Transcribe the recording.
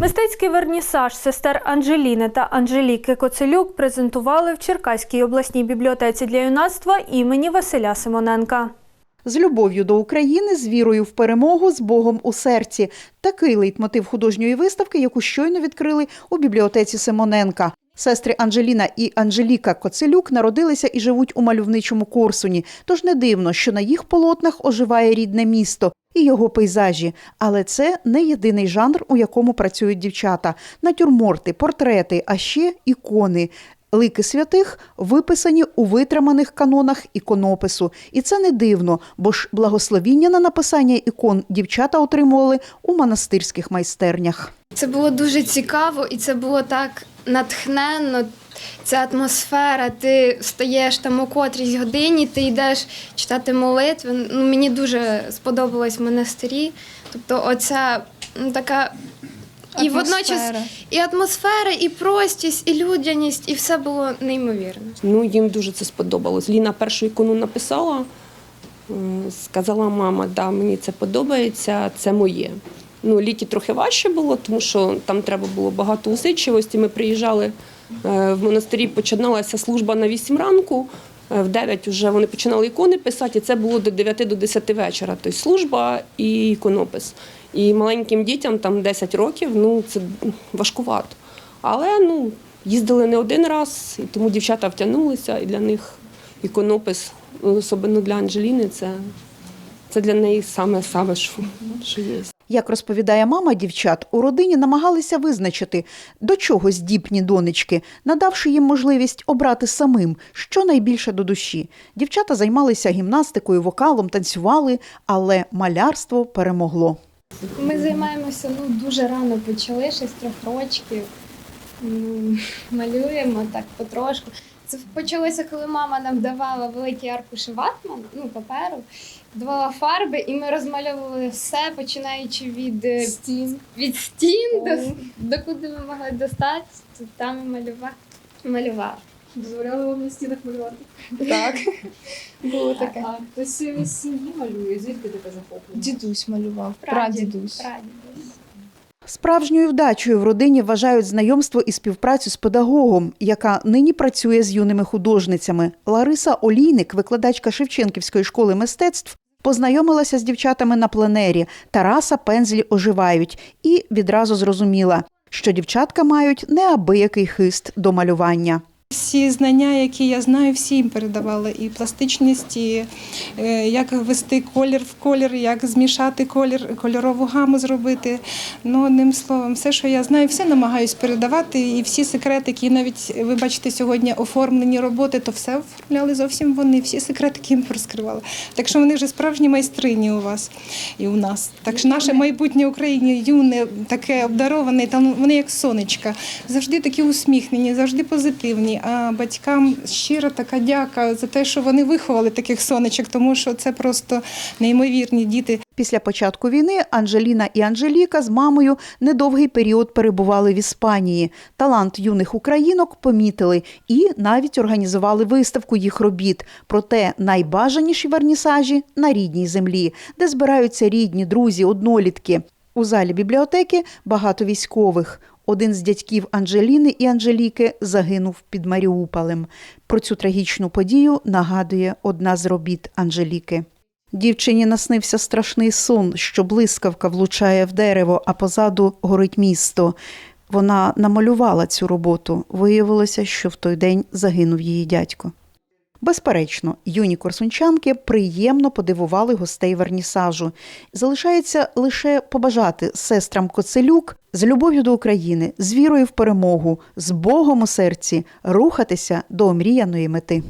Мистецький вернісаж сестер Анжеліни та Анжеліки Коцелюк презентували в Черкаській обласній бібліотеці для юнацтва імені Василя Симоненка. З любов'ю до України, з вірою в перемогу, з Богом у серці. Такий лейтмотив художньої виставки, яку щойно відкрили у бібліотеці Симоненка. Сестри Анжеліна і Анжеліка Коцелюк народилися і живуть у мальовничому Корсуні. Тож не дивно, що на їх полотнах оживає рідне місто і його пейзажі. Але це не єдиний жанр, у якому працюють дівчата: натюрморти, портрети, а ще ікони. Лики святих виписані у витриманих канонах іконопису. І це не дивно, бо ж благословіння на написання ікон дівчата отримували у монастирських майстернях. Це було дуже цікаво, і це було так натхненно. Ця атмосфера, ти встаєш там о котрійсь годині, ти йдеш читати молитви. Ну, мені дуже сподобалось в монастирі. Тобто, оця ну, така і водночас і атмосфера, і простість, і людяність, і все було неймовірно. Ну, їм дуже це сподобалось. Ліна першу ікону написала, е, сказала, мама, да, мені це подобається, це моє. Ну, літі трохи важче було, тому що там треба було багато усидчивості. Ми приїжджали в монастирі, починалася служба на 8 ранку. е, В 9 вже вони починали ікони писати, і це було до 9 до 10 вечора. Тобто служба і іконопис. І маленьким дітям, там 10 років, ну це важкувато. Але ну, їздили не один раз, і тому дівчата втягнулися, і для них іконопис, особливо для Анжеліни, це, це для неї саме саме, що, що є. Як розповідає мама дівчат, у родині намагалися визначити, до чого здібні донечки, надавши їм можливість обрати самим, що найбільше до душі. Дівчата займалися гімнастикою, вокалом, танцювали, але малярство перемогло. Ми займаємося ну, дуже рано почали, ще з трьох рочків. Малюємо так потрошку. Це почалося, коли мама нам давала великі аркуші ватман, ну, паперу, давала фарби, і ми розмальовували все, починаючи від е, Стін. від стін до, до куди ми могли достати, то там і малювали. малював. Дозволяли вам на стінах малювати. Так. Було таке. А хтось із сім'ї малює, звідки таке захоплення? Дідусь малював, Прадід. прадідусь. Прадідусь. Справжньою вдачею в родині вважають знайомство і співпрацю з педагогом, яка нині працює з юними художницями. Лариса Олійник, викладачка Шевченківської школи мистецтв, познайомилася з дівчатами на пленері. Тараса пензлі оживають і відразу зрозуміла, що дівчатка мають неабиякий хист до малювання. Всі знання, які я знаю, всі їм передавала. І пластичність, і е, як ввести колір в колір, як змішати колір, кольорову гаму зробити. Ну, одним словом, все, що я знаю, все намагаюсь передавати. І всі секретики, навіть ви бачите сьогодні оформлені роботи, то все оформляли зовсім вони, всі секретики їм розкривали. Так що вони вже справжні майстрині у вас і у нас. Так що наше майбутнє Україні юне, таке обдароване, там вони як сонечка, завжди такі усміхнені, завжди позитивні. Батькам щира така дяка за те, що вони виховали таких сонечок, тому що це просто неймовірні діти. Після початку війни Анжеліна і Анжеліка з мамою недовгий період перебували в Іспанії. Талант юних українок помітили і навіть організували виставку їх робіт. Проте найбажаніші вернісажі на рідній землі, де збираються рідні, друзі, однолітки. У залі бібліотеки багато військових. Один з дядьків Анжеліни і Анжеліки загинув під Маріуполем. Про цю трагічну подію нагадує одна з робіт Анжеліки. Дівчині наснився страшний сон, що блискавка влучає в дерево, а позаду горить місто. Вона намалювала цю роботу. Виявилося, що в той день загинув її дядько. Безперечно, юні корсунчанки приємно подивували гостей вернісажу. Залишається лише побажати сестрам Коцелюк з любов'ю до України, з вірою в перемогу, з Богом у серці рухатися до омріяної мети.